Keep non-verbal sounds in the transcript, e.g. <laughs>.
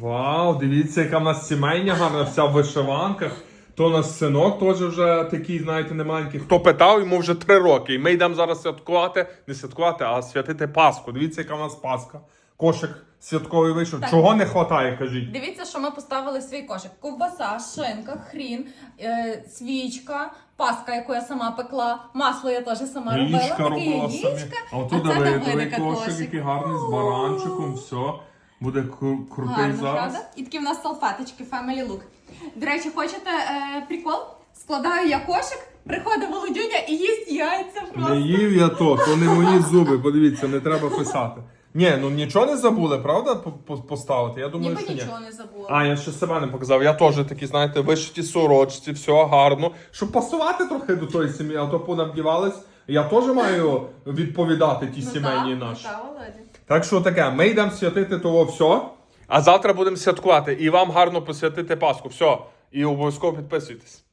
Вау, дивіться, яка в нас сімейня гарна, вся в вишиванках. То у нас синок теж вже такий, знаєте, не маленький. Хто питав, йому вже три роки. І ми йдемо зараз святкувати, не святкувати, а святити Пасху. Дивіться, яка в нас Пасха. Кошик святковий вийшов. Так. Чого не вистачає, кажіть? Дивіться, що ми поставили свій кошик: ковбаса, шинка, хрін, е, свічка, паска, яку я сама пекла, масло я теж сама Яєчка робила. Таке робила яєчка. самі. А а отут це давидовий кошик. який гарний з баранчиком, все. Буде кру- крутий Гарно, зараз. правда? І такі в нас салфеточки Family Look. До речі, хочете е, прикол? Складаю я кошик, приходить Володюня і їсть яйця просто. Не їв я то, то не мої <laughs> зуби, подивіться, не треба писати. Ні, ну нічого не забули, правда, по- по- поставити? Я думаю, Ніби що ні. нічого не забула. А, я ще себе не показав. Я теж такі, знаєте, вишиті сорочці, все гарно. Щоб пасувати трохи до тої сім'ї, а то понавдівались. Я теж маю <laughs> відповідати ті Ну сімейні наші. ну так, Володя. Так що таке, ми йдемо святити того все, а завтра будемо святкувати. І вам гарно посвятити Пасху. Все. І обов'язково підписуйтесь.